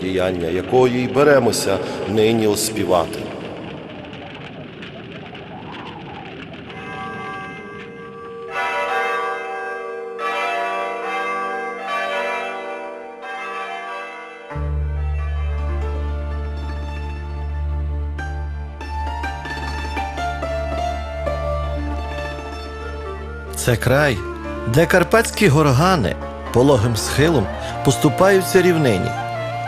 діяння якої й беремося нині оспівати. Це край, де карпатські горгани пологим схилом поступаються рівнині,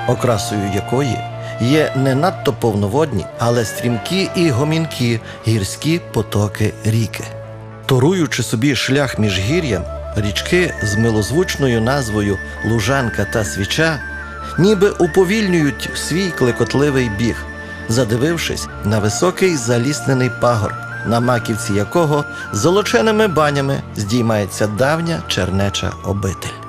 окрасою якої є не надто повноводні, але стрімкі і гомінкі гірські потоки ріки. Торуючи собі шлях між гір'ям, річки з милозвучною назвою Лужанка та Свіча ніби уповільнюють свій клекотливий біг, задивившись на високий заліснений пагорб, на маківці якого золоченими банями здіймається давня чернеча обитель.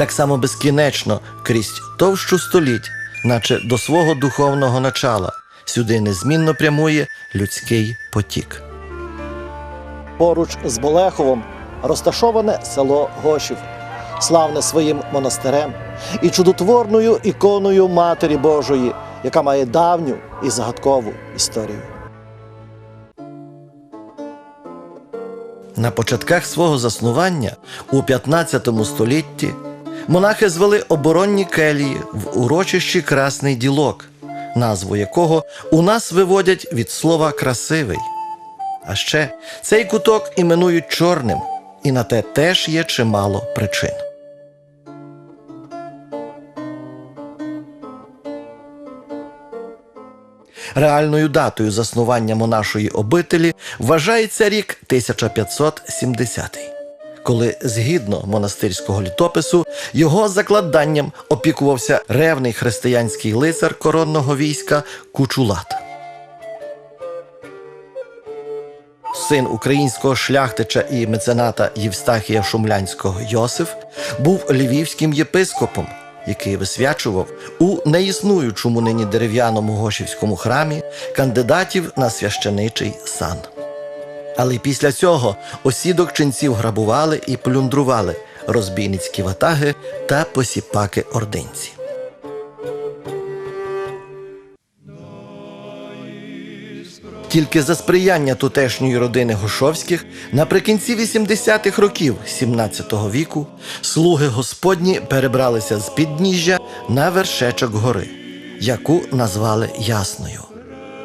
Так само безкінечно крізь товщу століть, наче до свого духовного начала, сюди незмінно прямує людський потік. Поруч з Болеховом розташоване село Гошів, славне своїм монастирем і чудотворною іконою Матері Божої, яка має давню і загадкову історію. На початках свого заснування у 15 столітті монахи звели оборонні келії в урочищі Красний Ділок, назву якого у нас виводять від слова красивий. А ще цей куток іменують чорним, і на те теж є чимало причин. Реальною датою заснування монашої обителі вважається рік 1570, коли згідно монастирського літопису його закладанням опікувався ревний християнський лицар коронного війська Кучулат. Син українського шляхтича і мецената Євстахія Шумлянського Йосиф був львівським єпископом, який висвячував у неіснуючому нині дерев'яному гошівському храмі кандидатів на священичий сан. Але після цього осідок ченців грабували і плюндрували розбійницькі ватаги та посіпаки ординці. Тільки за сприяння тутешньої родини Гошовських наприкінці 80-х років 17-го віку слуги Господні перебралися з підніжжя на вершечок гори, яку назвали Ясною.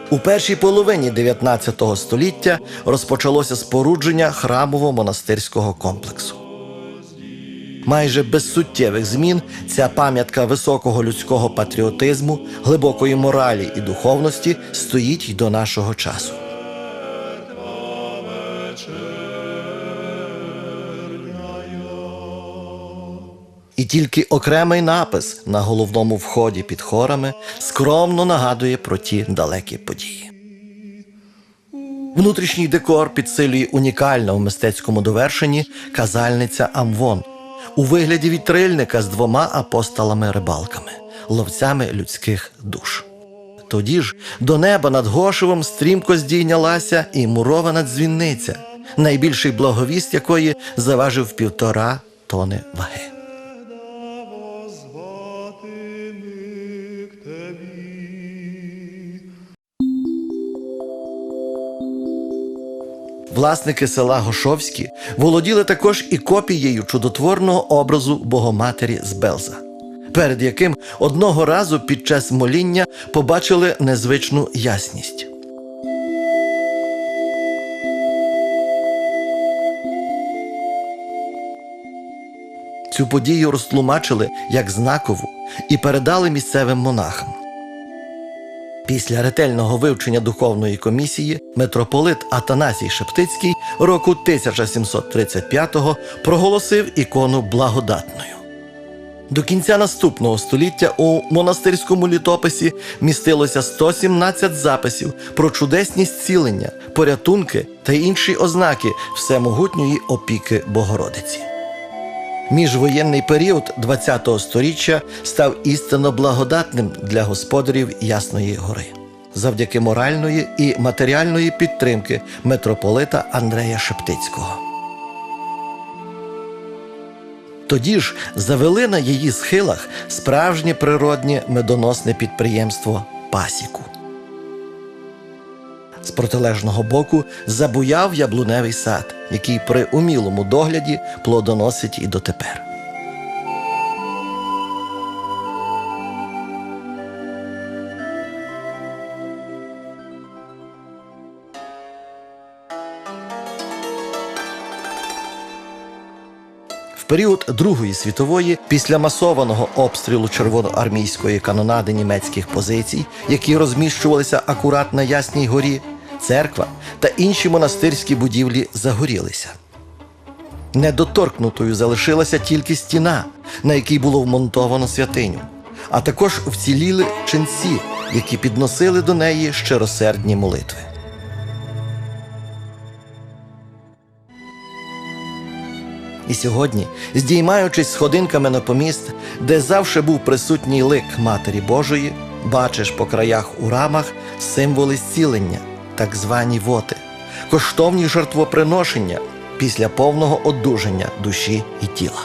У першій половині 19 століття розпочалося спорудження храмово-монастирського комплексу. Майже без суттєвих змін ця пам'ятка високого людського патріотизму, глибокої моралі і духовності стоїть й до нашого часу. І тільки окремий напис на головному вході під хорами скромно нагадує про ті далекі події. Внутрішній декор підсилює унікальна у мистецькому довершенні казальниця Амвон у вигляді вітрильника з двома апостолами-рибалками, ловцями людських душ. Тоді ж до неба над Гошевом стрімко здійнялася і мурована дзвінниця, найбільший благовіст якої заважив півтора тони ваги. Власники села Гошовські володіли також і копією чудотворного образу Богоматері з Белза, перед яким одного разу під час моління побачили незвичну ясність. Цю подію розтлумачили як знакову і передали місцевим монахам. Після ретельного вивчення духовної комісії митрополит Атанасій Шептицький року 1735-го проголосив ікону благодатною. До кінця наступного століття у монастирському літописі містилося 117 записів про чудесні зцілення, порятунки та інші ознаки всемогутньої опіки Богородиці. Міжвоєнний період ХХ століття став істинно благодатним для господарів Ясної Гори завдяки моральної і матеріальної підтримки митрополита Андрея Шептицького. Тоді ж завели на її схилах справжнє природнє медоносне підприємство Пасіку. З протилежного боку забуяв яблуневий сад, який при умілому догляді плодоносить і дотепер. Період Другої світової, після масованого обстрілу червоноармійської канонади німецьких позицій, які розміщувалися акурат на Ясній горі, церква та інші монастирські будівлі загорілися. Недоторкнутою залишилася тільки стіна, на якій було вмонтовано святиню, а також вціліли ченці, які підносили до неї щиросердні молитви. І сьогодні, здіймаючись сходинками на поміст, де завше був присутній лик Матері Божої, бачиш по краях у рамах символи зцілення, так звані воти, коштовні жертвоприношення після повного одужання душі і тіла.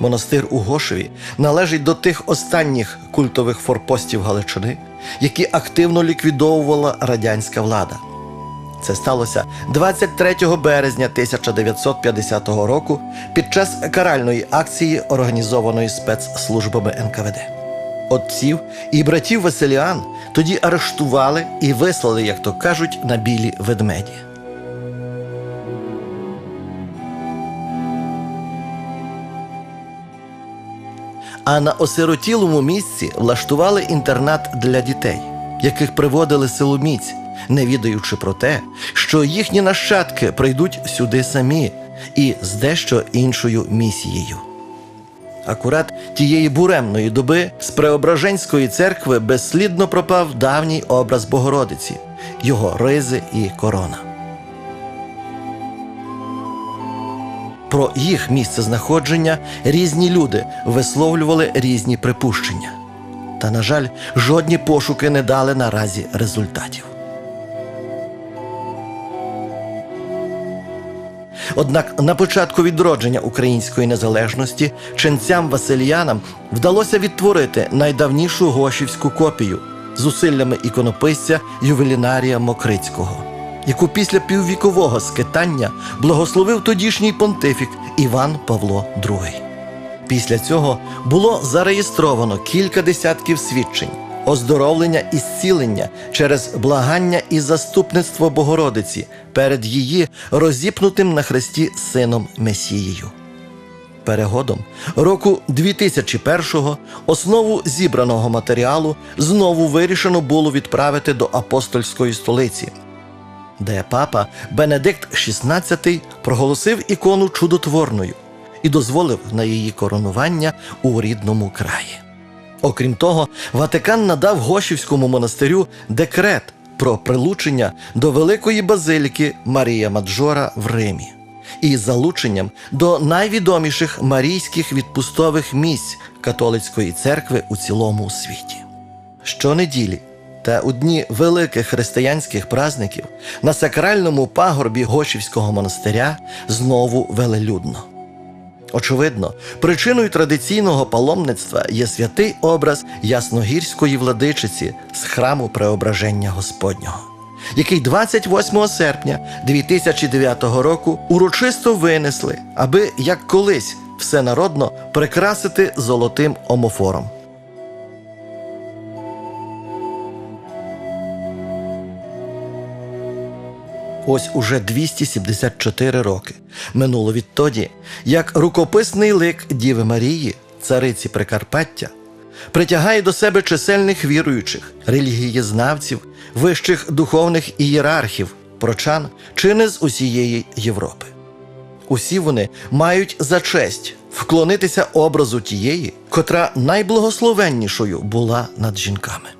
Монастир у Гошеві належить до тих останніх культових форпостів Галичини, які активно ліквідовувала радянська влада. Це сталося 23 березня 1950 року під час каральної акції, організованої спецслужбами НКВД. Отців і братів Василіан тоді арештували і вислали, як то кажуть, на білі ведмеді. А на осиротілому місці влаштували інтернат для дітей, яких приводили силоміць, не відаючи про те, що їхні нащадки прийдуть сюди самі і з дещо іншою місією. Акурат тієї буремної доби з Преображенської церкви безслідно пропав давній образ Богородиці, його ризи і корона. Про їх місце знаходження різні люди висловлювали різні припущення. Та, на жаль, жодні пошуки не дали наразі результатів. Однак на початку відродження української незалежності ченцям Васильянам вдалося відтворити найдавнішу гошівську копію зусиллями іконописця Ювелінарія Мокрицького, яку після піввікового скитання благословив тодішній понтифік Іван Павло II. Після цього було зареєстровано кілька десятків свідчень, оздоровлення і зцілення через благання і заступництво Богородиці перед її розіпнутим на хресті сином Месією. Перегодом року 2001-го основу зібраного матеріалу знову вирішено було відправити до апостольської столиці, де папа Бенедикт XVI проголосив ікону чудотворною і дозволив на її коронування у рідному краї. Окрім того, Ватикан надав Гошівському монастирю декрет про прилучення до Великої базиліки Марія Маджора в Римі із залученням до найвідоміших марійських відпустових місць католицької церкви у цілому світі. Щонеділі та у дні великих християнських празників на сакральному пагорбі Гошівського монастиря знову велелюдно. Очевидно, причиною традиційного паломництва є святий образ ясногірської владичиці з храму Преображення Господнього, який 28 серпня 2009 року урочисто винесли, аби як колись всенародно прикрасити золотим омофором. Ось уже 274 роки минуло відтоді, як рукописний лик Діви Марії, цариці Прикарпаття, притягає до себе чисельних віруючих, релігієзнавців, вищих духовних ієрархів, прочан чи не з усієї Європи. Усі вони мають за честь вклонитися образу тієї, котра найблагословеннішою була над жінками.